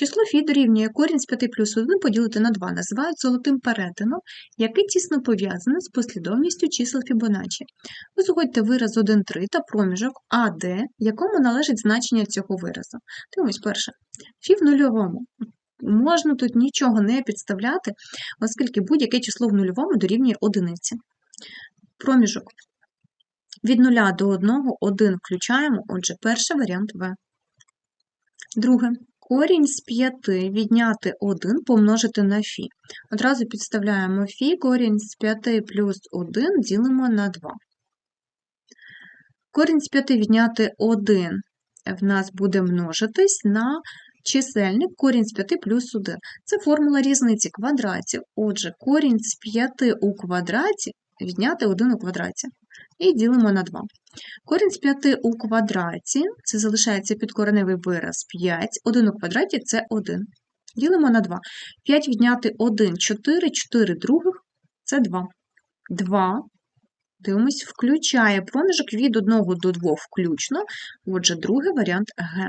Число фі дорівнює корінь з 5 плюс 1 поділити на 2 називають золотим перетином, який тісно пов'язане з послідовністю чисел Фібоначчі. Узгодьте вираз 1, 3 та проміжок АД, якому належить значення цього виразу. Дивимось перше. Фі в нульовому. Можна тут нічого не підставляти, оскільки будь-яке число в нульовому дорівнює одиниці. Проміжок. Від 0 до 1 1 включаємо, отже, перший варіант В. Друге. Корінь з 5 відняти 1 помножити на фі. Одразу підставляємо фі, корінь з 5 плюс 1 ділимо на 2. Корінь з 5 відняти 1 в нас буде множитись на чисельник корінь з 5 плюс 1. Це формула різниці квадратів. Отже, корінь з 5 у квадраті відняти 1 у квадраті. І ділимо на 2. Корінь з 5 у квадраті, це залишається підкореневий вираз 5, 1 у квадраті це 1. Ділимо на 2. 5 відняти 1, 4, 4 других це 2. 2, дивимось, включає проміжок від 1 до 2 включно, отже, другий варіант Г.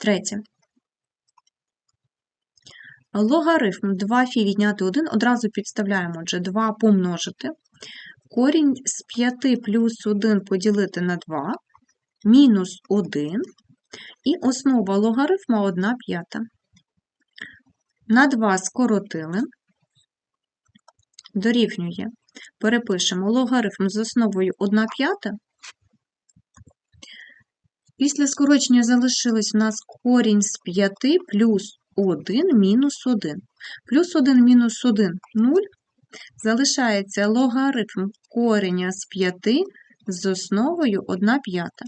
Третє. Логарифм 2 фі відняти 1, одразу підставляємо, отже, 2 помножити. Корінь з 5 плюс 1 поділити на 2, мінус 1, і основа логарифма 1 п'ята. На 2 скоротили, дорівнює, перепишемо логарифм з основою 1 п'ята. Після скорочення залишилось у нас корінь з 5 плюс 1 мінус 1. Плюс 1 мінус 1 – 0. Залишається логарифм кореня з 5 з основою 1 п'ята.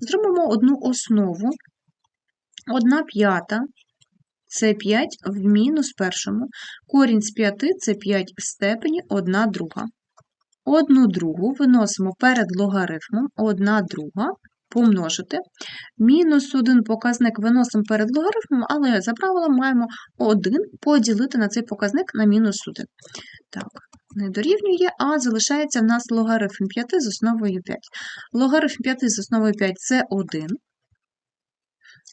Зробимо одну основу. 1 п'ята це 5 в мінус першому. Корінь з 5 це 5 в степені 1 друга. Одну другу виносимо перед логарифмом 1 друга помножити. Мінус 1 показник виносимо перед логарифмом, але за правилом маємо 1 поділити на цей показник на мінус 1. Так, не дорівнює, а залишається в нас логарифм 5 з основою 5. Логарифм 5 з основою 5 це 1.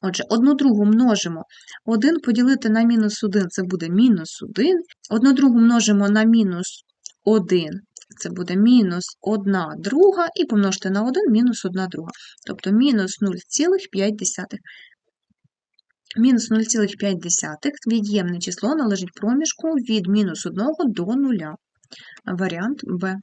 Отже, одну другу множимо. 1 поділити на мінус 1 це буде мінус 1. Одну другу множимо на мінус 1 це буде мінус 1 друга, і помножити на 1 мінус 1 друга. Тобто мінус 0,5. Мінус 0,5 від'ємне число належить проміжку від мінус 1 до 0. Варіант Б.